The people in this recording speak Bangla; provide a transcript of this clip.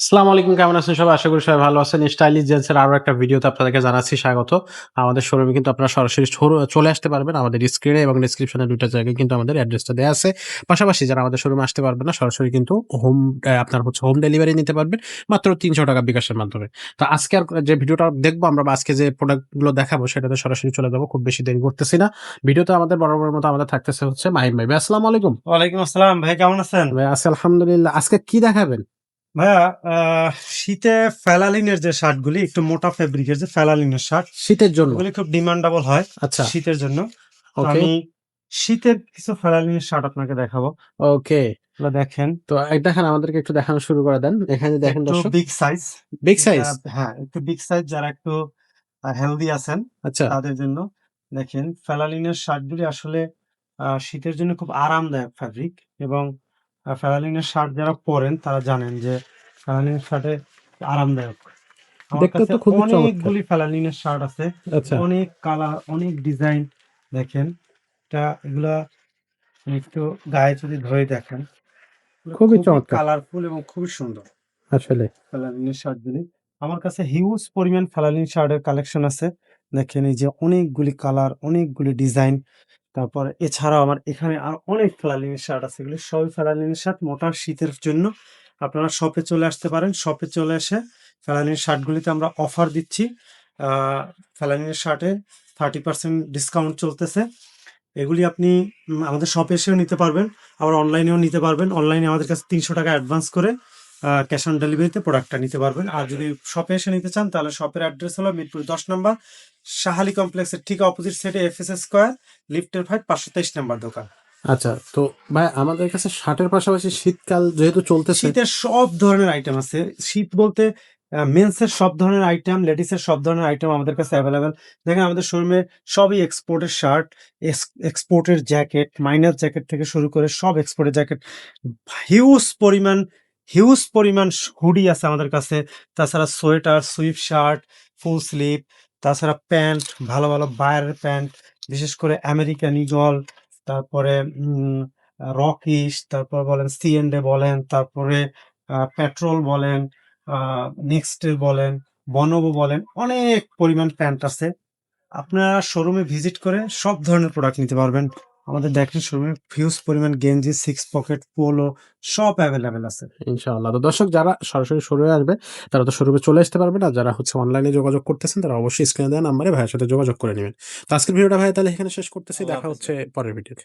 আসসালামু আলাইকুম কেমন আছেন সবাই? আশা করি সবাই ভালো আছেন। স্টাইলিশ জেন্টসের আরও একটা ভিডিওতে আপনাদেরকে জানাচ্ছি স্বাগত। আমাদের শোরুমে কিন্তু আপনারা সরাসরি চলে আসতে পারবেন আমাদের স্ক্রিনে এবং ডিসক্রিপশনে দুটো জায়গায় কিন্তু আমাদের অ্যাড্রেসটা দেওয়া আছে। পাশাপাশি যারা আমাদের শোরুমে আসতে পারবেন না সরাসরি কিন্তু হোম আপনার হচ্ছে হোম ডেলিভারি নিতে পারবেন মাত্র তিনশো টাকা বিকাশের মাধ্যমে। তো আজকে আর যে ভিডিওটা দেখব আমরা আজকে যে প্রোডাক্টগুলো দেখাবো সেটাতে সরাসরি চলে যাব খুব বেশি দেরি করতেছি না। ভিডিওতে আমাদের বরাবর মতো আমাদের থাকতেছে হচ্ছে মাহিম ভাই। ভাই, আসসালামু আলাইকুম। ওয়ালাইকুম আসসালাম। ভাই কেমন আছেন? ভাই আজকে আলহামদুলিল্লাহ। আজকে কি দেখাবেন? ভাইয়া শীতে ফ্যালালিনের যে শার্টগুলি একটু মোটা ফেব্রিকের যে ফ্যালালিনের শার্ট শীতের জন্য? ওগুলি খুব ডিমান্ডেবল হয় আচ্ছা। শীতের জন্য। আমি শীতের কিছু ফ্যালালিনের শার্ট আপনাকে দেখাবো। ওকে দেখেন। তো দেখেন আমাদেরকে একটু দেখানো শুরু করে দেন। এখানে দেখেন দর্শক। বিগ সাইজ বিগ সাইজ হ্যাঁ একটু বিগ সাইজ যারা একটু হেলদি আছেন আচ্ছা। তাদের জন্য। দেখেন ফ্যালালিনের শার্টগুলি আসলে আহ, শীতের জন্য খুব আরামদায়ক ফ্যাব্রিক এবং আহ, ফ্যালালিনের শার্ট যারা পরেন তারা জানেন যে ফ্যালালিনের শার্টে আরামদায়ক। আমার কাছে। অনেকগুলি ফ্যালালিনের শার্ট আছে। আচ্ছা। অনেক কালার অনেক ডিজাইন দেখেন। এটা এগুলা একটু গায়ে যদি ধরে দেখেন খুবই চমৎকার। কালারফুল এবং খুবই সুন্দর। আসলে। ফেলালিনের শার্টগুলি আমার কাছে হিউজ পরিমাণ ফেলালিন শার্টের কালেকশন আছে। দেখেন এই যে অনেকগুলি কালার অনেকগুলি ডিজাইন তারপর এছাড়াও আমার এখানে আর অনেক ফেলালিনের শার্ট আছে। এগুলি সবই ফেলালিনের শার্ট। মোটা শীতের জন্য আপনারা শপে চলে আসতে পারেন। শপে চলে এসে ফেলালিনের শার্টগুলিতে আমরা অফার দিচ্ছি। ফেলালিনের শার্টে থার্টি পার্সেন্ট ডিসকাউন্ট চলতেছে। এগুলি আপনি আমাদের শপে এসেও নিতে পারবেন। আবার অনলাইনেও নিতে পারবেন। অনলাইনে আমাদের কাছে তিনশো টাকা অ্যাডভান্স করে ক্যাশ অন ডেলিভারিতে প্রোডাক্টটা নিতে পারবেন। আর যদি শপে এসে নিতে চান তাহলে শপের অ্যাড্রেস হলো মিরপুর দশ নম্বর সাহালি কমপ্লেক্সের ঠিক অপোজিট সাইডে এফ এস স্কোয়ার লিফটের ফাইভ পাঁচশো তেইশ নাম্বার দোকান। আচ্ছা তো ভাই আমাদের কাছে শার্টের পাশাপাশি শীতকাল যেহেতু চলতেছে শীতের সব ধরনের আইটেম আছে। শীত বলতে মেন্সের সব ধরনের আইটেম লেডিসের সব ধরনের আইটেম আমাদের কাছে অ্যাভেলেবেল দেখেন আমাদের শোরুমে সবই এক্সপোর্টের শার্ট এক্সপোর্টের জ্যাকেট মাইনার জ্যাকেট থেকে শুরু করে সব এক্সপোর্টের জ্যাকেট হিউজ পরিমাণ হিউজ পরিমাণ হুডি আছে আমাদের কাছে। তাছাড়া sweater, sweatshirt, full sleeve তাছাড়া প্যান্ট, ভালো ভালো বায়ারের প্যান্ট, বিশেষ করে আমেরিকান ইগল, তারপরে রকিস তারপর বলেন সিএনডে বলেন, তারপরে পেট্রোল বলেন নেক্সট বলেন, বনবো বলেন, অনেক পরিমাণ প্যান্ট আছে। আপনারা শোরুমে ভিজিট করে সব ধরনের প্রোডাক্ট নিতে পারবেন। আমাদের দেখেন শোরুমে ফিউজ পরিমাণ গেঞ্জি সিক্স পকেট পোলো সব অ্যাভেলেবেল আছে। ইনশাআল্লাহ। তো দর্শক যারা সরাসরি শোরুমে আসবে তারা তো শোরুমে চলে আসতে পারবে না। যারা হচ্ছে অনলাইনে যোগাযোগ করতেছেন তারা অবশ্যই স্ক্রিনে দেওয়া নাম্বারে ভাইয়ের সাথে যোগাযোগ করে নেবেন। তো আজকের ভিডিওটা ভাই তাহলে এখানে শেষ করতেছি। দেখা হচ্ছে পরের ভিডিওতে।